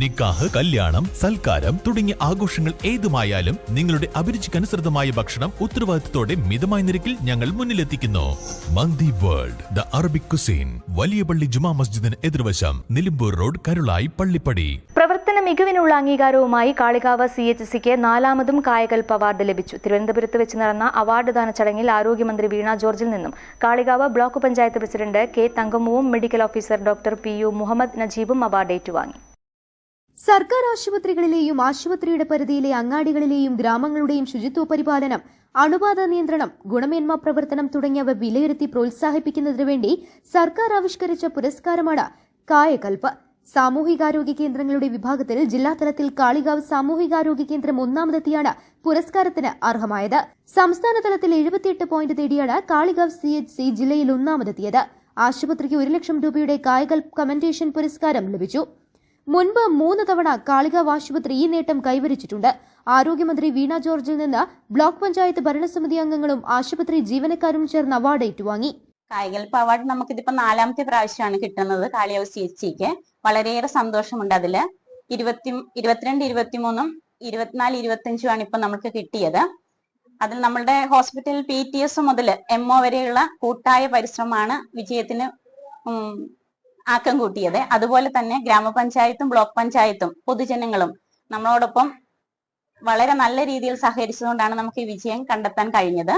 നിക്കാഹ് കല്യാണം സൽക്കാരം തുടങ്ങിയ ആഘോഷങ്ങൾ ഏതുമായാലും നിങ്ങളുടെ അഭിരുചിക്കനുസൃതമായ ഭക്ഷണം ഉത്തരവാദിത്തത്തോടെ മിതമായ നിരക്കിൽ ഞങ്ങൾ മുന്നിലെത്തിക്കുന്നു. Mandi world the Arabic cuisine വലിയ പള്ളി ജുമാ മസ്ജിദിന് എതിർവശം നിലമ്പൂർ റോഡ് കരുളായി പള്ളിപ്പടി. പ്രവർത്തന മികവിനുള്ള അംഗീകാരവുമായി കാളികാവ് സി എച്ച് സിക്ക് നാലാമതും കായകൽപ്പ് അവാർഡ് ലഭിച്ചു. തിരുവനന്തപുരത്ത് വെച്ച് നടന്ന അവാർഡ് ദാന ചടങ്ങിൽ ആരോഗ്യമന്ത്രി വീണ ജോർജിൽ നിന്നും Kalikavu block panchayat president K തങ്കമ്മുവും medical officer doctor P U Muhammad നജീബും award ഏറ്റുവാങ്ങി. സർക്കാർ ആശുപത്രികളിലെയും ആശുപത്രിയുടെ പരിധിയിലെ അങ്ങാടികളിലെയും ഗ്രാമങ്ങളുടെയും ശുചിത്വ പരിപാലനം അണുബാധ നിയന്ത്രണം ഗുണമേന്മ പ്രവർത്തനം തുടങ്ങിയവ വിലയിരുത്തി പ്രോത്സാഹിപ്പിക്കുന്നതിനു വേണ്ടി സർക്കാർ ആവിഷ്കരിച്ച പുരസ്കാരമാണ് കായകൽപ്പ് സാമൂഹികാരോഗ്യ കേന്ദ്രങ്ങളുടെ വിഭാഗത്തിൽ ജില്ലാതലത്തിൽ കാളികാവ് സാമൂഹികാരോഗ്യ കേന്ദ്രം ഒന്നാമതെത്തിയാണ് പുരസ്കാരത്തിന് അർഹമായത്. സംസ്ഥാന തലത്തിൽ എഴുപത്തിയെട്ട് പോയിന്റ് നേടിയാണ് കാളികാവ് സി എച്ച് സി ജില്ലയിൽ ഒന്നാമതെത്തിയത്. ആശുപത്രിക്ക് ഒരു ലക്ഷം രൂപയുടെ കായകൽപ്പ് കമന്റേഷൻ പുരസ്കാരം ലഭിച്ചു. മുൻപ് മൂന്ന് തവണ കാളികാവ് ആശുപത്രി ഈ നേട്ടം കൈവരിച്ചിട്ടുണ്ട്. ആരോഗ്യമന്ത്രി വീണ ജോർജിൽ നിന്ന് ബ്ലോക്ക് പഞ്ചായത്ത് ഭരണസമിതി അംഗങ്ങളും ആശുപത്രി ജീവനക്കാരും ചേർന്ന് അവാർഡ് ഏറ്റുവാങ്ങി. കായികൽപ്പ് അവാർഡ് നമുക്കിതിപ്പോ നാലാമത്തെ പ്രാവശ്യമാണ് കിട്ടുന്നത് കാളിയാവ് സി എച്ച് സിക്ക്. വളരെയേറെ സന്തോഷമുണ്ട് അതിൽ. ഇരുപത്തി ഇരുപത്തിരണ്ട് ഇരുപത്തിമൂന്നും ഇരുപത്തിനാല് ഇരുപത്തിയഞ്ചുമാണ് ഇപ്പൊ നമുക്ക് കിട്ടിയത്. അതിൽ നമ്മളുടെ ഹോസ്പിറ്റൽ പി ടി എസ് മുതൽ എം ഒ വരെയുള്ള കൂട്ടായ പരിശ്രമമാണ് വിജയത്തിന് ആക്കം കൂട്ടിയത്. അതുപോലെ തന്നെ ഗ്രാമപഞ്ചായത്തും ബ്ലോക്ക് പഞ്ചായത്തും പൊതുജനങ്ങളും നമ്മളോടൊപ്പം വളരെ നല്ല രീതിയിൽ സഹകരിച്ചതുകൊണ്ടാണ് നമുക്ക് ഈ വിജയം കണ്ടെത്താൻ കഴിഞ്ഞത്.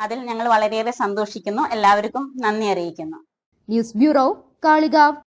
അതിൽ ഞങ്ങൾ വളരെയേറെ സന്തോഷിക്കുന്നു. എല്ലാവർക്കും നന്ദി അറിയിക്കുന്നു. News bureau Kalikavu.